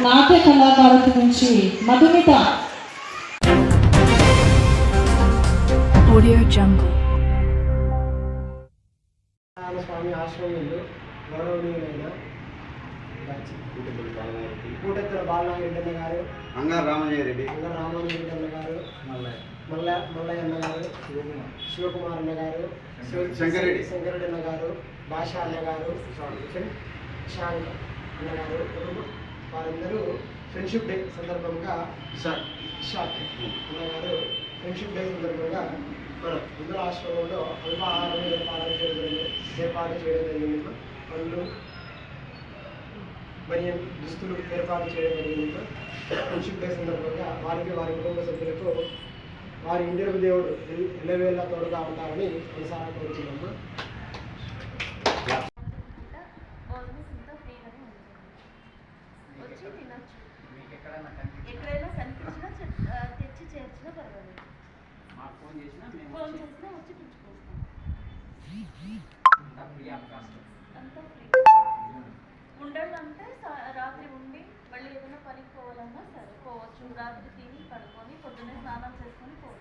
నాట్య కళాకారుల నుంచి మధుమిత. Jungle. నారాయణ స్వామి ఆశ్రమంలో గౌరవనీయులైన కూటెత్తుల బాలనాగిరెడ్డి గారు అంగారు రామజయ రెడ్డి. అంగ రామానుజరెడ్డి అన్న గారు మల్ల మల్లయ్య అన్న గారు శివకుమార్ అన్న గారు శివ- శంకరెడ్డి. శంకరెడ్డి అన్న గారు భాషా అన్న గారు అన్న గారు వారందరూ ఫ్రెండ్షిప్ డే సందర్భంగా సార్ షాక్ ఫ్రెండ్షిప్ డే సందర్భంగా మన ఇందులో ఆశ్రమంలో అల్పాహారం ఏర్పాటు చేయడం జరిగింది. ఏర్పాటు చేయడం జరిగింది? పండ్లు బనియన్ దుస్తులు ఏర్పాటు చేయడం జరిగింది. ఫ్రెండ్షిప్ డే సందర్భంగా వారికి వారి కుటుంబ సభ్యులకు వారి ఇండియకు దేవుడు ఎల్లవేళ్ళ తోడుగా ఉంటారని మనసారా ఉంటుంది వచ్చి తినచ్చు ఎక్కడైనా కనిపించినా తెచ్చి చేర్చినా పర్వాలేదు. ఫోన్ చేసినా వచ్చి పిలుచుకొస్తాం. అంతా ఫ్రీ. ఉండాలంటే రాత్రి ఉండి మళ్ళీ ఏదైనా పనికి పోవాలన్నా సరే పోవచ్చు. రాత్రి తిని పడుకొని పొద్దున్నే స్నానం చేసుకొని పోవచ్చు.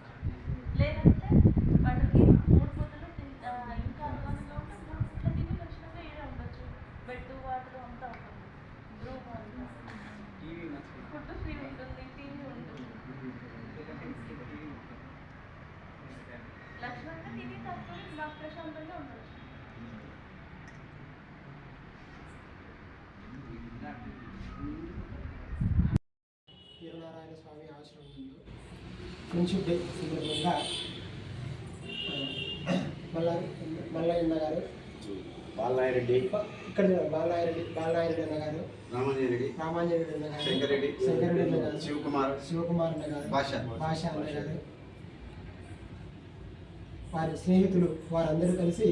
స్వామి ఆశ్రమంలో ఫ్రెండ్షిప్ డే సందర్భంగా మల్ల మల్లయ్య గారు బాలనాయరెడ్డి ఇక్కడ బాలనాయరెడ్డి బాలనాయరెడ్డి అన్న గారు రామజయ రెడ్డి. రామాంజనేయుడు అన్న గారు శంకరెడ్డి. శంకరెడ్డి అన్న గారు శివకుమార్. శివకుమార్ అన్న గారు భాష. భాష అన్న గారు. వారి స్నేహితులు వారందరూ కలిసి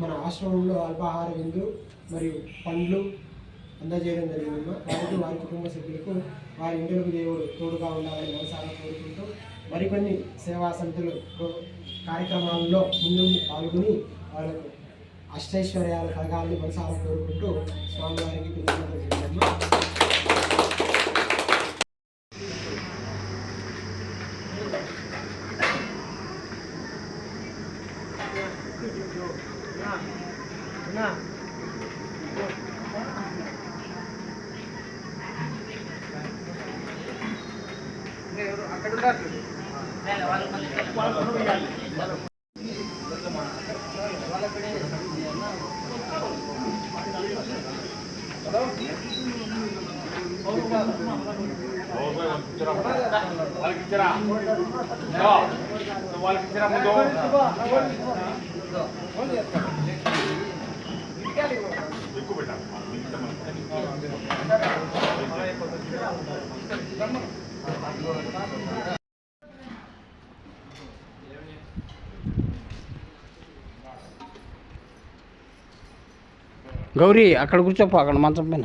మన ఆశ్రమంలో అల్పాహార విందు మరియు పండ్లు అందజేయడం జరిగింది కాబట్టి వారి కుటుంబ సభ్యులకు వారి ఇంటికి దేవుడు తోడుగా ఉండాలని మనసారా కోరుకుంటూ మరికొన్ని సేవా సంతులు కార్యక్రమాల్లో ముందు పాల్గొని వాళ్ళకు అష్టైశ్వర్యాలు కలగాలని మనసారా కోరుకుంటూ స్వామివారికి కృతజ్ఞతలు వాళ్ళకి ఇచ్చరా వాళ్ళకి ఇచ్చరా ముందు ఎక్కువ పెట్టాలి గౌరీ అక్కడ కూర్చోపో అక్కడ మంచం పైన.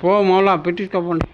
போ மோலா பிரிட்டிஷ் கவர்மெண்ட்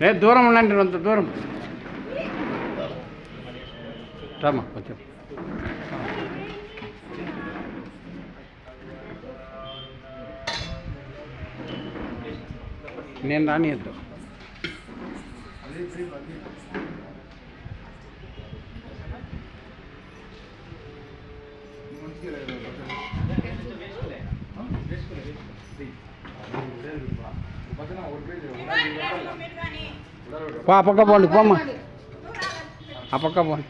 లేదు దూరం ఉండండి అంత దూరం రామా కొంచెం నేను రానియద్దు పో ఆ పక్క పోండి పోమ్మా. ఆ పక్క పోండి.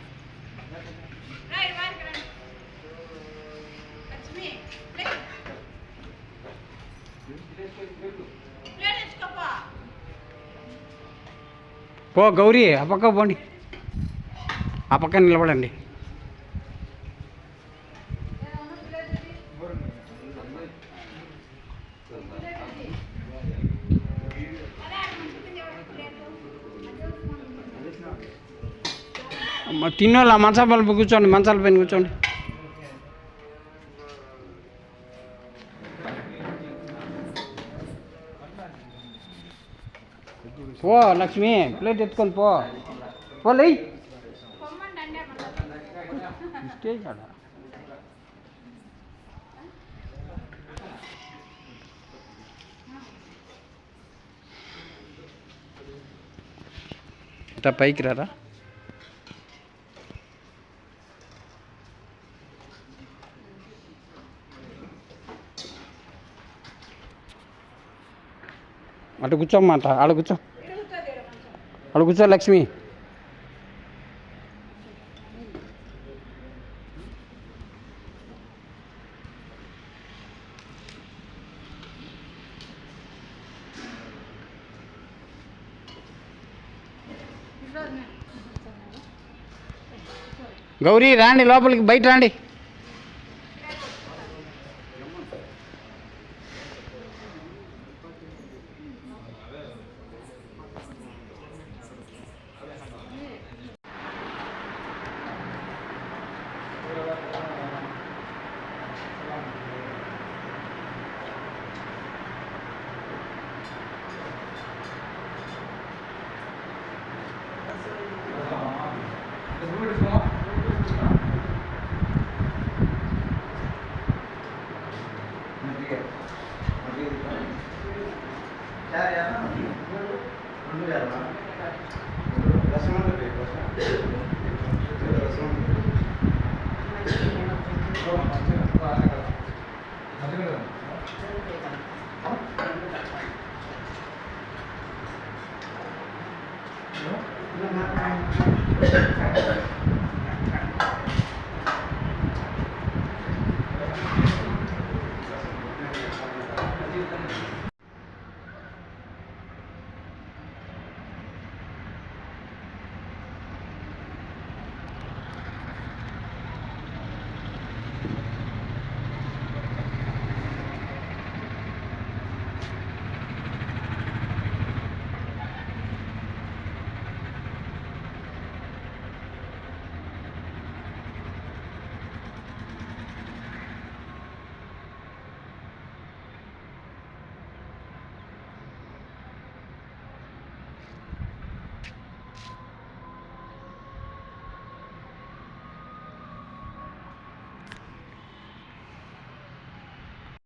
పో గౌరీ ఆ పక్క పోండి. ఆ పక్క నిలబడండి. తిన్నోళ్ళు ఆ మంచాల పైన కూర్చోండి మంచాల పైన కూర్చోండి పో లక్ష్మి ప్లేట్ ఎత్తుకొని పో పో లే స్టేజ్ ఆడ ఇట్లా పైకి రారా అటు కూర్చోమ్మాట ఆడ కూర్చో. ఆడ కూర్చో లక్ష్మి. గౌరీ రాండి లోపలికి బయట రాండి. இருக்கோம்